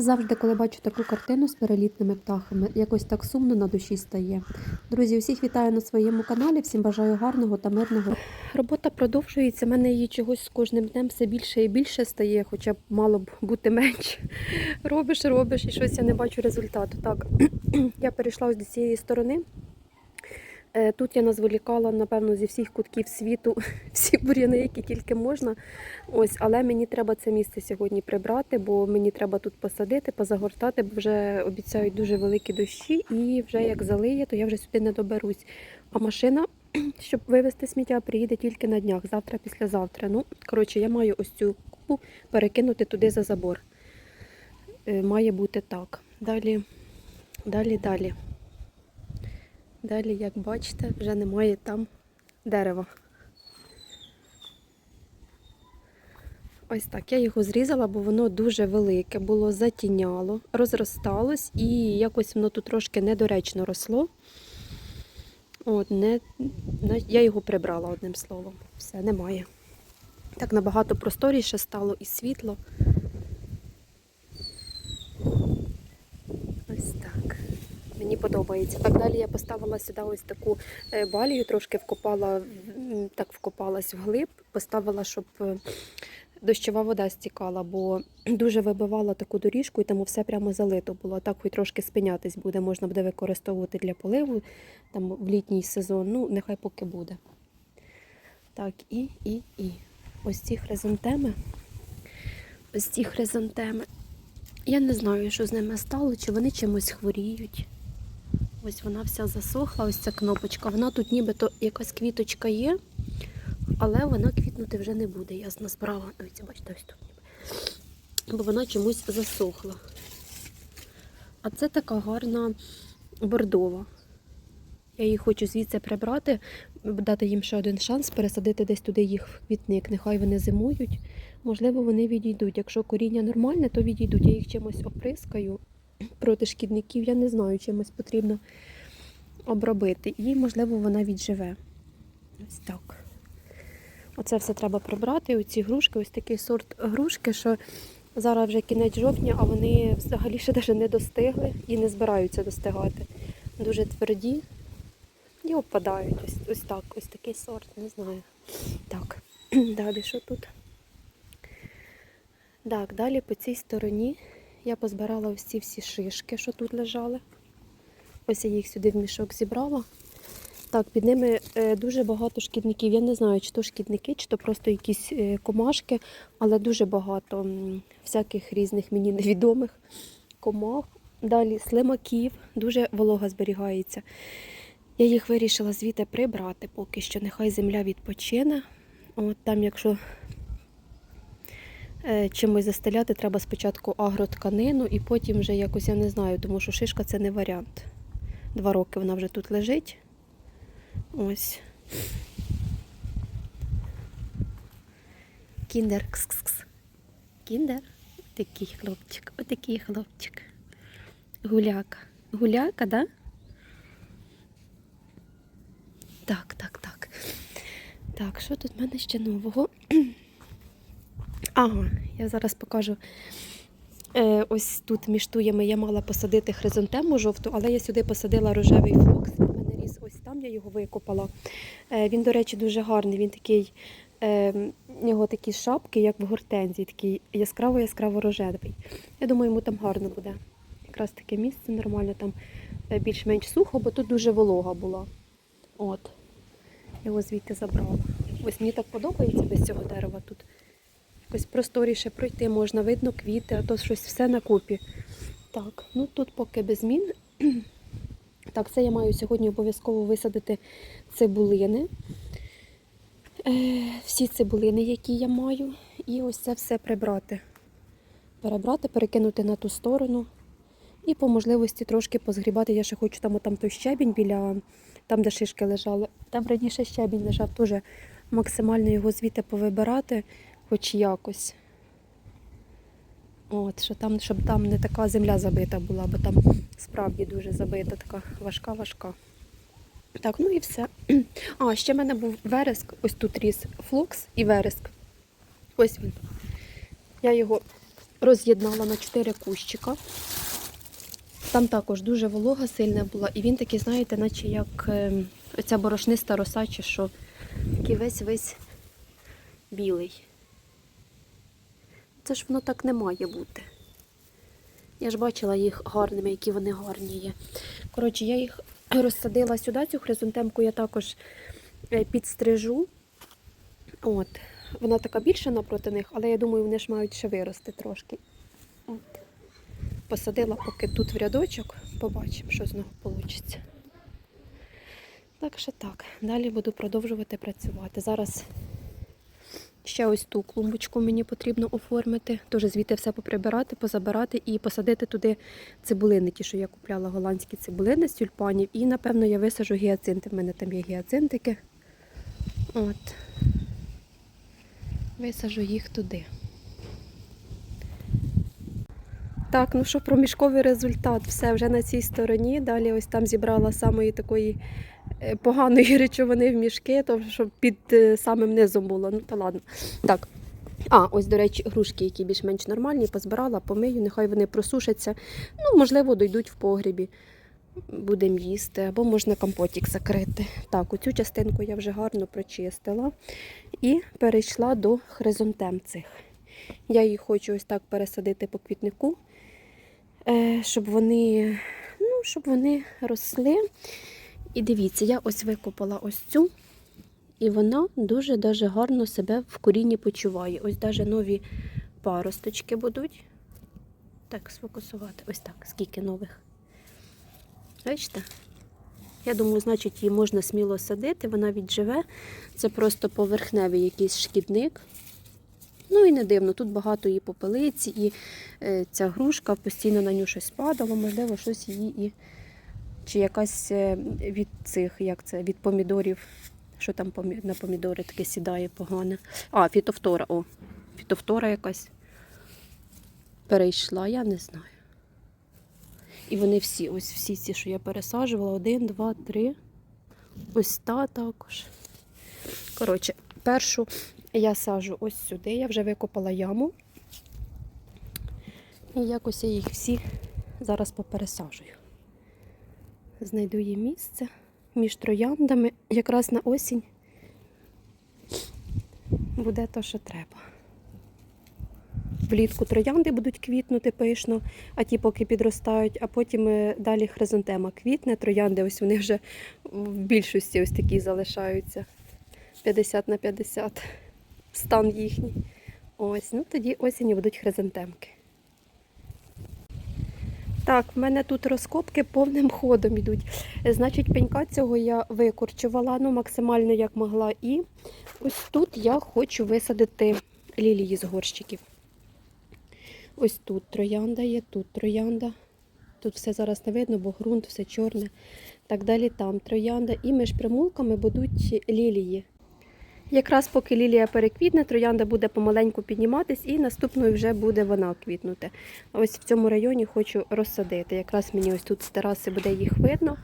Завжди, коли бачу таку картину з перелітними птахами, якось так сумно на душі стає. Друзі, всіх вітаю на своєму каналі. Всім бажаю гарного та мирного. Робота продовжується. У мене її чогось з кожним днем все більше і більше стає, хоча б мало б бути менше. Робиш, робиш і щось я не бачу результату. Так, я перейшла ось до цієї сторони. Е, Тут я назволікала, напевно, зі всіх кутків світу всі бур'яни, які тільки можна. Ось, але мені треба це місце сьогодні прибрати, бо мені треба тут посадити, позагортати, бо вже обіцяють дуже великі дощі, і вже як залиє, то я вже сюди не доберусь. А машина, щоб вивезти сміття, приїде тільки на днях, завтра, післязавтра. Ну, коротше, я маю ось цю купу перекинути туди за забор. Е, Має бути так. Далі, далі, далі. Далі, як бачите, вже немає там дерева. Ось так, я його зрізала, бо воно дуже велике, було затіняло, розросталось і якось воно тут трошки недоречно росло. От, не, я його прибрала одним словом. Все, немає. Так набагато просторіше стало і світло. Ось так. Мені подобається. Так далі я поставила сюди ось таку е, балію, трошки вкопала, так вкопалась вглиб, поставила, щоб е, дощова вода стікала, бо дуже вибивала таку доріжку і тому все прямо залито було. Так хоч трошки спинятись буде, можна буде використовувати для поливу там, в літній сезон. Ну, нехай поки буде. Так, і, і, і. Ось ці хризантеми. Ось ці хризантеми. Я не знаю, що з ними стало, чи вони чимось хворіють. Ось вона вся засохла, ось ця кнопочка. Вона тут нібито якась квіточка є, але вона квітнути вже не буде. Я назбирала. Ось, бачите, ось тут. ніби. Бо вона чомусь засохла. А це така гарна бордова. Я її хочу звідси прибрати, дати їм ще один шанс, пересадити десь туди їх в квітник. Нехай вони зимують. Можливо, вони відійдуть. Якщо коріння нормальне, то відійдуть. Я їх чимось оприскаю проти шкідників. Я не знаю, чимось потрібно обробити. І, можливо, вона відживе. Ось так. Оце все треба прибрати. Оці грушки, ось такий сорт грушки, що зараз вже кінець жовтня, а вони взагалі ще навіть не достигли і не збираються достигати. Дуже тверді і опадають. Ось, ось так, ось такий сорт, не знаю. Так, далі що тут? Так, далі по цій стороні я позбирала ці всі шишки, що тут лежали. Ось я їх сюди в мішок зібрала. Так, під ними е, дуже багато шкідників. Я не знаю, чи то шкідники, чи то просто якісь е, комашки, але дуже багато всяких різних мені невідомих комах. Далі слимаків, дуже волога зберігається. Я їх вирішила звідти прибрати поки що. Нехай земля відпочине. От там, якщо чимось застеляти, треба спочатку агротканину і потім вже якось я не знаю, тому що шишка це не варіант. Два роки вона вже тут лежить. Ось. Кіндер. Кс-кс-кс. Кіндер. Такий хлопчик. Отакий хлопчик. Гуляка. Гуляка, да? Так, так, так. Так, що тут в мене ще нового? Ага, я зараз покажу. Е, ось тут між туями я мала посадити хризантему жовту, але я сюди посадила рожевий флокс. Він мене ріс ось там, я його викопала. Е, він, до речі, дуже гарний. Він такий, е, в нього такі шапки, як в гортензії, такий яскраво-яскраво рожевий. Я думаю, йому там гарно буде. Якраз таке місце нормально, там е, більш-менш сухо, бо тут дуже волога була. От. Його звідти забрала. Ось мені так подобається без цього дерева тут. Якось просторіше пройти можна, видно квіти, а то щось все на купі. Так, ну тут поки без змін. Так, це я маю сьогодні обов'язково висадити цибулини. Е, всі цибулини, які я маю. І ось це все прибрати. Перебрати, перекинути на ту сторону. І по можливості трошки позгрібати. Я ще хочу там, там той щебінь біля там, де шишки лежали. Там раніше щебінь лежав, теж максимально його звідти повибирати, хоч якось. От, що там, щоб там не така земля забита була, бо там справді дуже забита, така важка-важка. Так, ну і все. А, ще в мене був вереск, ось тут ріс флокс і вереск. Ось він. Я його роз'єднала на 4 кущика. Там також дуже волога сильна була, і він такий, знаєте, наче як ем, оця борошниста роса, чи що, такий весь весь білий. Це ж воно так не має бути. Я ж бачила їх гарними, які вони гарні є. Коротше, я їх розсадила сюди, цю хризантемку я також е, підстрижу. От. Вона така більша напроти них, але я думаю, вони ж мають ще вирости трошки. От. Посадила поки тут в рядочок, побачимо, що з нього вийде. Так що так, далі буду продовжувати працювати. Зараз ще ось ту клумбочку мені потрібно оформити, теж звідти все поприбирати, позабирати і посадити туди цибулини, ті, що я купляла голландські цибулини з тюльпанів. І, напевно, я висажу гіацинти. В мене там є гіацинтики. От. Висажу їх туди. Так, ну що, проміжковий результат. Все вже на цій стороні. Далі ось там зібрала самої такої е, поганої речовини в мішки, то щоб під е, самим низом було. Ну, та ладно. Так. А, ось, до речі, грушки, які більш-менш нормальні, позбирала, помию, нехай вони просушаться. Ну, можливо, дойдуть в погрібі. Будемо їсти, або можна компотик закрити. Так, оцю частинку я вже гарно прочистила і перейшла до хризантем цих. Я їх хочу ось так пересадити по квітнику, щоб вони, ну, щоб вони росли. І дивіться, я ось викопала ось цю, і вона дуже-дуже гарно себе в корінні почуває. Ось навіть нові паросточки будуть. Так, сфокусувати. Ось так, скільки нових. Бачите? Я думаю, значить, її можна сміло садити, вона відживе. Це просто поверхневий якийсь шкідник. Ну і не дивно, тут багато і попелиці, і е, ця грушка постійно на нього щось падало, можливо, щось її і. Чи якась е, від цих, як це, від помідорів, що там на помідори таке сідає погане. А, фітофтора, о, фітофтора якась перейшла, я не знаю. І вони всі, ось всі ці, що я пересаджувала, один, два, три. Ось та також. Коротше, першу я сажу ось сюди, я вже викопала яму. І якось я їх всі зараз попересаджую. Знайду їй місце між трояндами. Якраз на осінь буде те, що треба. Влітку троянди будуть квітнути пишно, а ті поки підростають, а потім е, далі хризантема квітне. Троянди ось вони вже в більшості ось такі залишаються. 50 на 50 стан їхній. Ось, ну тоді осінню будуть хризантемки. Так, в мене тут розкопки повним ходом йдуть. Е, Значить, пенька цього я викорчувала ну, максимально як могла. І ось тут я хочу висадити лілії з горщиків. Ось тут троянда є, тут троянда. Тут все зараз не видно, бо ґрунт все чорне. Так далі там троянда. І між примулками будуть лілії. Якраз поки лілія переквітне, троянда буде помаленьку підніматись і наступною вже буде вона квітнути. Ось в цьому районі хочу розсадити. Якраз мені ось тут з тераси буде їх видно,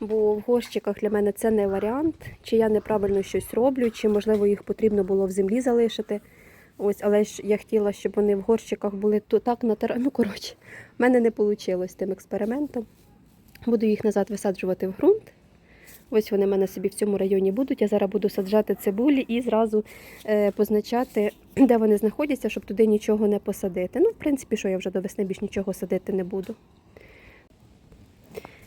бо в горщиках для мене це не варіант. Чи я неправильно щось роблю, чи можливо їх потрібно було в землі залишити. Ось, але ж я хотіла, щоб вони в горщиках були то так на тера... Ну, коротше, в мене не вийшло з тим експериментом. Буду їх назад висаджувати в ґрунт. Ось вони в мене собі в цьому районі будуть. Я зараз буду саджати цибулі і зразу е, позначати, де вони знаходяться, щоб туди нічого не посадити. Ну, в принципі, що я вже до весни більш нічого садити не буду.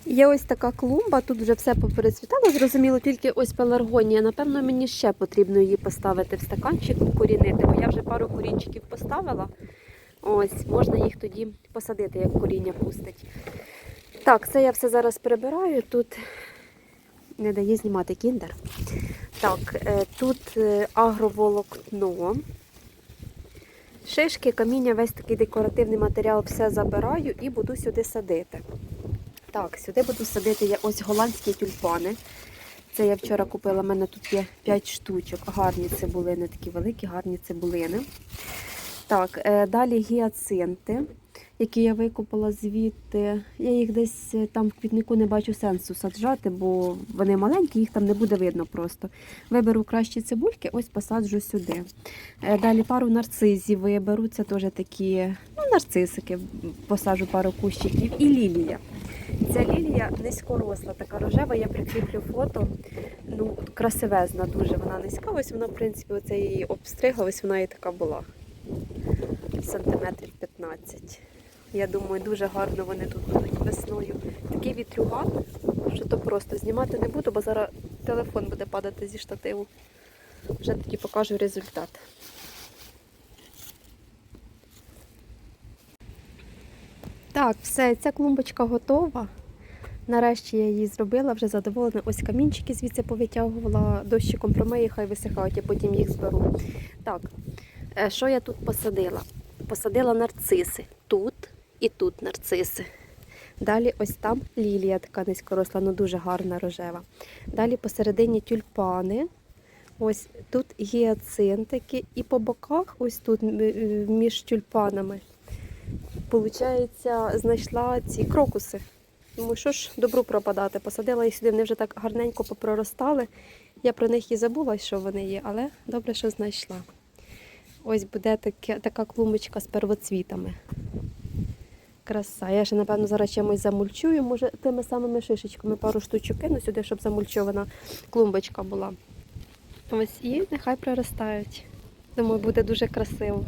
Є ось така клумба, тут вже все поперецвітало, зрозуміло, тільки ось пеларгонія. Напевно, мені ще потрібно її поставити в стаканчик, укорінити, бо я вже пару корінчиків поставила. Ось, можна їх тоді посадити, як коріння пустить. Так, це я все зараз прибираю. Тут не дає знімати кіндер. Так, е, тут е, агроволокно. Шишки, каміння, весь такий декоративний матеріал все забираю і буду сюди садити. Так, сюди буду садити я ось голландські тюльпани. Це я вчора купила, в мене тут є 5 штучок. Гарні цибулини, такі великі, гарні цибулини. Так, е, далі гіацинти. Які я викопала звідти. Я їх десь е, там в квітнику не бачу сенсу саджати, бо вони маленькі, їх там не буде видно просто. Виберу кращі цибульки, ось посаджу сюди. Е, Далі пару нарцизів виберу, це теж такі ну, нарцисики, посаджу пару кущиків. І лілія. Ця лілія низькоросла, така рожева, я прикріплю фото. Ну, красивезна дуже вона низька. Ось вона, в принципі, оце її обстригла, ось вона і така була. Сантиметрів 15. Я думаю, дуже гарно вони тут будуть весною. Такий вітрюган, що то просто знімати не буду, бо зараз телефон буде падати зі штативу. Вже тоді покажу результат. Так, все, ця клумбочка готова. Нарешті я її зробила, вже задоволена. Ось камінчики звідси повитягувала, дощиком промиє, хай висихають, я потім їх зберу. Так, е, що я тут посадила? Посадила нарциси. Тут і тут нарциси. Далі ось там лілія така низькоросла, ну дуже гарна рожева. Далі посередині тюльпани. Ось тут гіацинтики. І по боках, ось тут е, між тюльпанами, Получається, знайшла ці крокуси. Тому що ж добру пропадати. Посадила їх сюди, вони вже так гарненько попроростали. Я про них і забула, що вони є, але добре, що знайшла. Ось буде таке, така клумбочка з первоцвітами. Краса. Я ще, напевно, зараз чимось замульчую, може, тими самими шишечками пару штучок кину сюди, щоб замульчована клумбочка була. Ось і нехай проростають. Думаю, буде дуже красиво.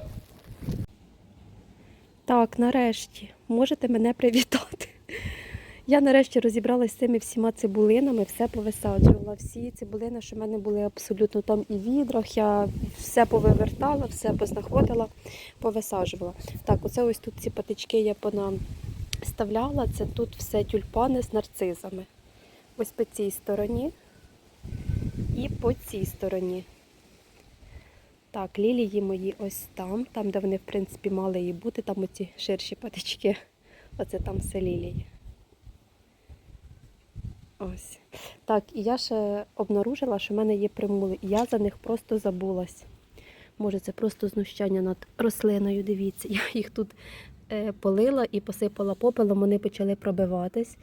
Так, нарешті, можете мене привітати. Я нарешті розібралася з цими всіма цибулинами, все повисаджувала. Всі цибулини, що в мене були абсолютно там і в відрах, я все повивертала, все познаходила, повисаджувала. Так, оце ось тут ці патички я понаставляла. Це тут все тюльпани з нарцизами. Ось по цій стороні і по цій стороні. Так, лілії мої ось там, там, де вони, в принципі, мали і бути, там оці ширші патички. Оце там все лілії. Ось. Так, і я ще обнаружила, що в мене є примули. І я за них просто забулась. Може, це просто знущання над рослиною. Дивіться, я їх тут е, полила і посипала попелом, вони почали пробиватись.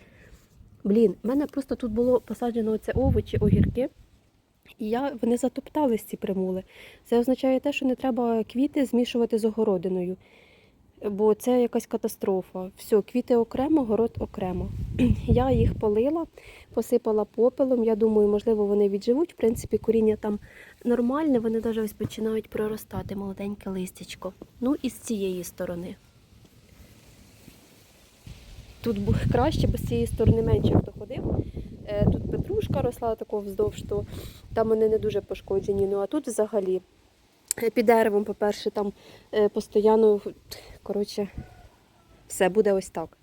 Блін, в мене просто тут було посаджено оце овочі, огірки. І я, вони затоптались ці примули. Це означає те, що не треба квіти змішувати з огородиною, бо це якась катастрофа. Все, квіти окремо, город окремо. Я їх полила, посипала попелом. Я думаю, можливо, вони відживуть. В принципі, коріння там нормальне, вони навіть ось починають проростати молоденьке листячко. Ну і з цієї сторони. Тут краще, бо з цієї сторони менше хто ходив. Е, Тут петрушка росла тако вздовж, то там вони не дуже пошкоджені. Ну а тут взагалі е, під деревом, по-перше, там е, постійно, коротше, все буде ось так.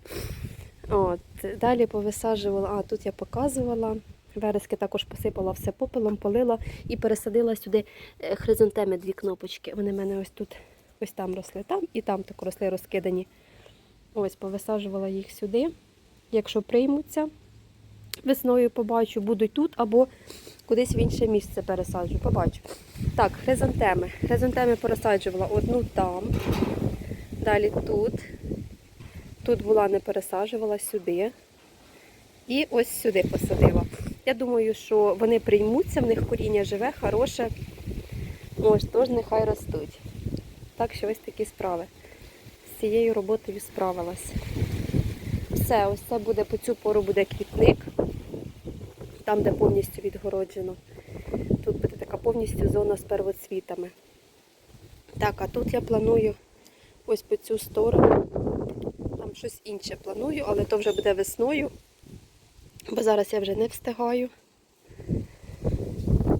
От, далі повисаджувала, а тут я показувала. Верески також посипала все попелом, полила і пересадила сюди е, хризантеми дві кнопочки. Вони в мене ось тут, ось там росли, там і там так росли розкидані. Ось, повисаджувала їх сюди. Якщо приймуться, весною побачу, будуть тут або кудись в інше місце пересаджу. Побачу. Так, хризантеми. Хризантеми пересаджувала одну там, далі тут. Тут була не пересаджувала сюди. І ось сюди посадила. Я думаю, що вони приймуться, в них коріння живе, хороше. Ось, тож нехай ростуть. Так що ось такі справи. З цією роботою справилась. Все, ось це буде по цю пору буде квітник, там, де повністю відгороджено. Тут буде така повністю зона з первоцвітами. Так, а тут я планую ось по цю сторону. Там щось інше планую, але то вже буде весною, бо зараз я вже не встигаю.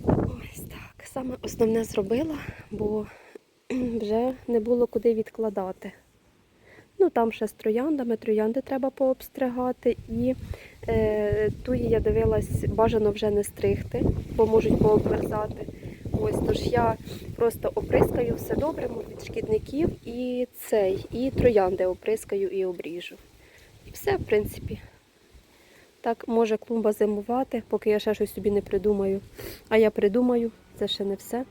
Ось так. Саме основне зробила, бо вже не було куди відкладати. Ну, там ще з трояндами, троянди треба пообстригати. І е, туї я дивилась, бажано вже не стригти, бо можуть пообверзати. Ось, тож я просто оприскаю все добре від шкідників і цей, і троянди оприскаю і обріжу. І все, в принципі. Так, може клумба зимувати, поки я ще щось собі не придумаю. А я придумаю, це ще не все.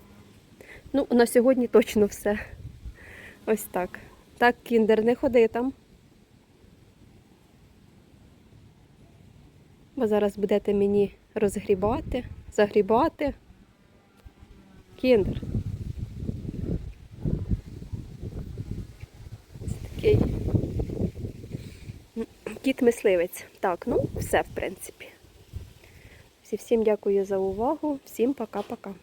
Ну, на сьогодні точно все. Ось так. Так, кіндер, не ходи там. Бо зараз будете мені розгрібати, загрібати. Кіндер. Це такий кіт-мисливець. Так, ну все, в принципі. Всі- Всім дякую за увагу. Всім пока-пока.